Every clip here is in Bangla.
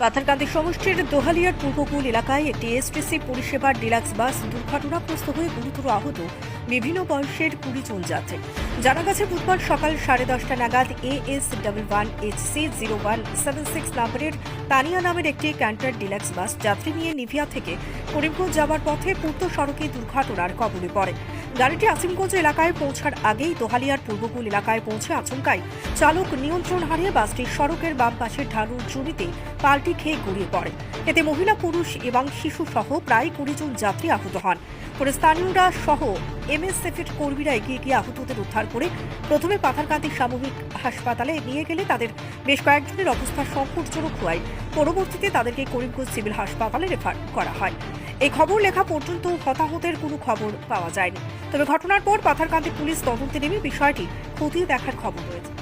পাথারকান্দি সমষ্টির দোহালিয়ার পূর্বকূল এলাকায় একটি এসটিসি পরিষেবার ডিলাক্স বাস দুর্ঘটনাগ্রস্ত হয়ে গুরুতর আহত বিভিন্ন বয়সের কুড়ি জন যাত্রী। জানা গেছে বুধবার সকাল সাড়ে দশটা নাগাদ A S double one H C zero one seven six নাম্বারের তানিয়া নামের একটি ক্যান্টার ডিলাক্স বাস যাত্রী নিয়ে নিভিয়া থেকে করিমগঞ্জ যাওয়ার পথে পূর্ত সড়কে দুর্ঘটনার কবলে পড়ে। গাড়িটি আসিমগঞ্জ এলাকায় পৌঁছার আগেই দোহালিয়ার পূর্বকুল এলাকায় পৌঁছে আচমকায় চালক নিয়ন্ত্রণ হারিয়ে বাসটি সড়কের বাম পাশের ঢালুর জমিতে পাল্টি খেয়ে গড়িয়ে পড়ে। এতে মহিলা, পুরুষ এবং শিশু সহ প্রায় কুড়ি জন যাত্রী আহত হন। পরে স্থানীয়রা সহ এমএসএফের কর্মীরা এগিয়ে গিয়ে আহতদের উদ্ধার করে প্রথমে পাথারকান্দি সামূহিক হাসপাতালে নিয়ে গেলে তাদের বেশ কয়েকজনের অবস্থা সংকটজনক হওয়ায় পরবর্তীতে তাদেরকে করিমগঞ্জ সিভিল হাসপাতালে রেফার করা হয়। এই খবর লেখা পর্যন্ত হতাহতের কোনো খবর পাওয়া যায়নি। তবে ঘটনার পর পাথারকান্দি পুলিশ তদন্তে নেমে বিষয়টি খতিয়ে দেখার খবর রয়েছে।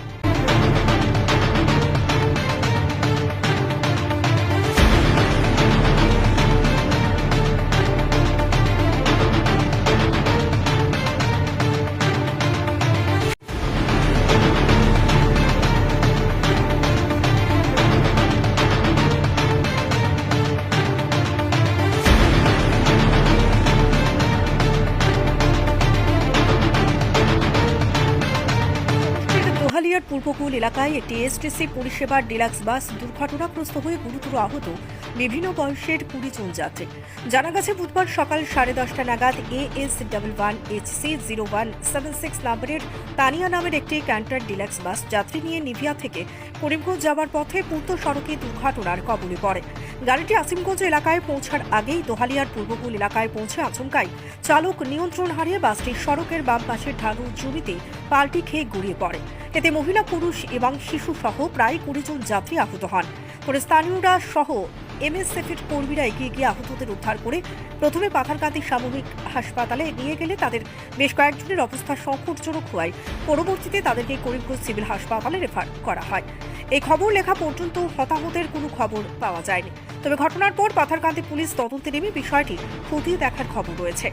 দোহালিয়ার পূর্বকুল এলাকায় একটি এসটিসি পরিষেবার ডিলাক্স বাস দুর্ঘটনাগ্রস্ত হয়ে গুরুতর আহত। বিভিন্ন বয়সের কুড়ি জন যাত্রী। জানা গেছে, বুধবার সকাল সাড়ে দশটা নাগাদ A S double one H C zero one seven six নাম্বারের তানিয়া নামের একটি ক্যান্টার ডিলাক্স বাস যাত্রী নিয়ে নিভিয়া থেকে করিমগঞ্জ যাওয়ার পথে পূর্ত সড়কে দুর্ঘটনার কবলে পড়ে। গাড়িটি আসিমগঞ্জ এলাকায় পৌঁছার আগেই দোহালিয়ার পূর্বকুল এলাকায় পৌঁছে আচমকায় চালক নিয়ন্ত্রণ হারিয়ে বাসটি সড়কের বাম পাশের ঢালুর জমিতে পাল্টি খেয়ে গড়িয়ে পড়ে। এতে মহিলা, পুরুষ এবং শিশু সহ প্রায় কুড়ি জন যাত্রী আহত হন। পরে স্থানীয়রা সহ এমএসএফের কর্মীরা এগিয়ে গিয়ে আহতদের উদ্ধার করে প্রথমে পাথারকান্দি সামরিক হাসপাতালে নিয়ে গেলে তাদের বেশ কয়েকজনের অবস্থা সংকটজনক হওয়ায় পরবর্তীতে তাদেরকে করিমগঞ্জ সিভিল হাসপাতালে রেফার করা হয়। এই খবর লেখা পর্যন্ত হতাহতের কোনো খবর পাওয়া যায়নি। তবে ঘটনার পর পাথারকান্দি পুলিশ তদন্তে নেমে বিষয়টি খতিয়ে দেখার খবর রয়েছে।